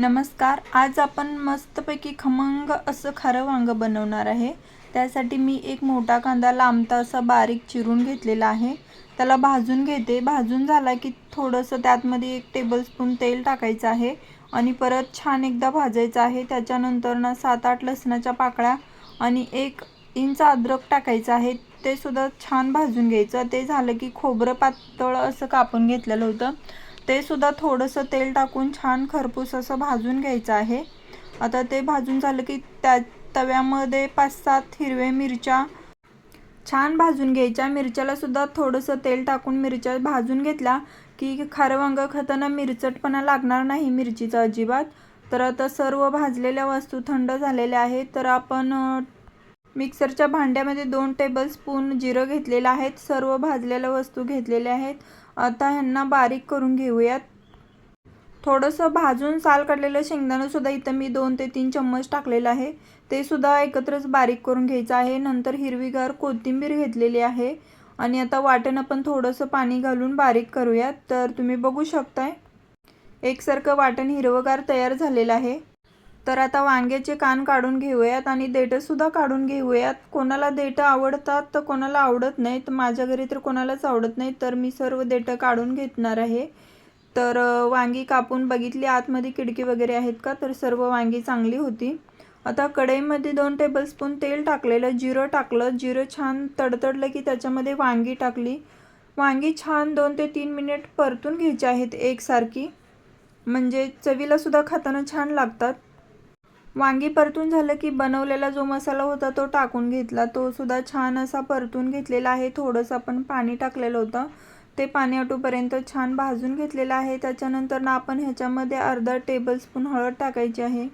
नमस्कार आज आपण मस्तपैकी खमंग असं खारं वांगं बनवणार आहे. त्यासाठी मी एक मोठा कांदा लांबता असा बारीक चिरून घेतलेला आहे. त्याला भाजून घेते. भाजून झाला की थोडंसं त्यातमध्ये एक टेबलस्पून तेल टाकायचं आहे आणि परत छान एकदा भाजायचं आहे. त्याच्यानंतर ना सात आठ लसणाच्या पाकळ्या आणि एक इंच अद्रक टाकायचं आहे. ते सुद्धा छान भाजून घ्यायचं. ते झालं की खोबरं पातळ असं कापून घेतलेलं होतं. ते सुद्धा थोडंसं तेल टाकून छान खरपूस असं भाजून घ्यायचं आहे. आता ते भाजून झालं की त्या तव्यामध्ये पाच सात हिरव्या मिरच्या छान भाजून घ्यायच्या. मिरच्याला सुद्धा थोडंसं तेल टाकून मिरच्या भाजून घेतल्या की खारं वांग खाताना मिरचटपणा लागणार नाही मिरचीचा अजिबात. तर आता सर्व भाजलेल्या वस्तू थंड झालेल्या आहेत. तर आपण मिक्सरच्या भांड्यामध्ये दोन टेबलस्पून जिरं घेतलेलं आहेत सर्व भाजलेल्या वस्तू घेतलेल्या आहेत. आता ह्यांना बारीक करून घेऊयात. थोडंसं भाजून साल काढलेलं शेंगदाणंसुद्धा इथं मी दोन ते तीन चम्मच टाकलेलं आहे. ते सुद्धा एकत्रच बारीक करून घ्यायचं आहे. नंतर हिरवीगार कोथिंबीर घेतलेली आहे. आणि आता वाटण आपण थोडंसं पाणी घालून बारीक करूयात. तर तुम्ही बघू शकताय. एकसारखं वाटण हिरवगार तयार झालेलं आहे. तर आता वांग्याचे कान काढून घेऊयात आणि देठंसुद्धा काढून घेऊयात. कोणाला देठं आवडतात तर कोणाला आवडत नाही तर माझ्या घरी तर कोणालाच आवडत नाही तर मी सर्व देठं काढून घेतणार आहे. तर वांगी कापून बघितली आतमध्ये खिडकी वगैरे आहेत का? तर सर्व वांगी चांगली होती. आता कढईमध्ये दोन टेबलस्पून तेल टाकलेलं जिरं टाकलं. जिरं छान तडतडलं की त्याच्यामध्ये वांगी टाकली. वांगी छान दोन ते तीन मिनिट परतून घ्यायची आहेत एकसारखी. म्हणजे चवीलासुद्धा खाताना छान लागतात. वांगी परतून झालं की बनवलेला जो मसाला होता तो टाकून घेतला. तो सुद्धा छान असा परतून घेतलेला आहे. थोडंसं आपण पाणी टाकलेलं होतं. ते पाणी आटोपर्यंत छान भाजून घेतलेलं आहे. त्याच्यानंतर ना आपण ह्याच्यामध्ये अर्धा टेबलस्पून हळद टाकायची आहे.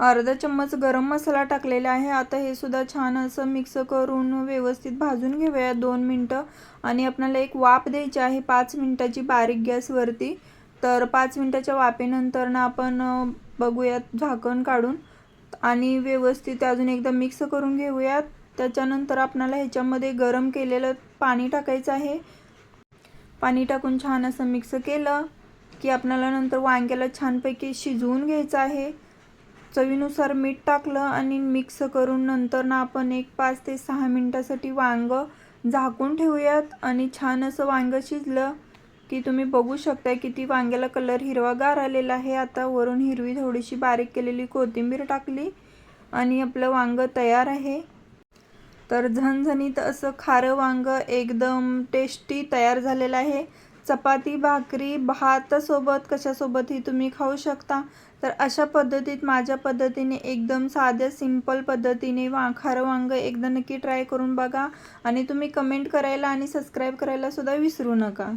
अर्धा चम्मच गरम मसाला टाकलेला आहे. आता हे सुद्धा छान असं मिक्स करून व्यवस्थित भाजून घेऊया दोन मिनटं. आणि आपल्याला एक वाफ द्यायची आहे. पाच मिनटाची बारीक गॅसवरती. तर पाच मिनटाच्या वापेनंतर ना आपण बघूयात झाकण काढून आणि व्यवस्थित अजून एकदा मिक्स करून घेऊयात. त्याच्यानंतर आपल्याला ह्याच्यामध्ये गरम केलेलं पाणी टाकायचं आहे. पाणी टाकून छान असं मिक्स केलं की आपल्याला नंतर वांग्याला छानपैकी शिजवून घ्यायचं आहे. चवीनुसार मीठ टाकलं आणि मिक्स करून नंतर ना आपण एक पाच ते सहा मिनटासाठी वांग झाकून ठेवूयात आणि छान असं वांगं शिजलं की तुम्ही बघू शकताय किती वांग्याला कलर हिरवागार आलेला आहे. आता वरून हिरवी थोडीशी बारीक केलेली कोथिंबीर टाकली आणि आपलं वांगं तयार आहे. तर झणझणीत असं खारं वांगं एकदम टेस्टी तयार झालेलं आहे. चपाती भाकरी भातासोबत कशासोबतही तुम्ही खाऊ शकता. तर अशा पद्धतीत माझ्या पद्धतीने एकदम साध्या सिंपल पद्धतीने वा खारं वांगं एकदा नक्की ट्राय करून बघा. आणि तुम्ही कमेंट करायला आणि सबस्क्राईब करायला सुद्धा विसरू नका.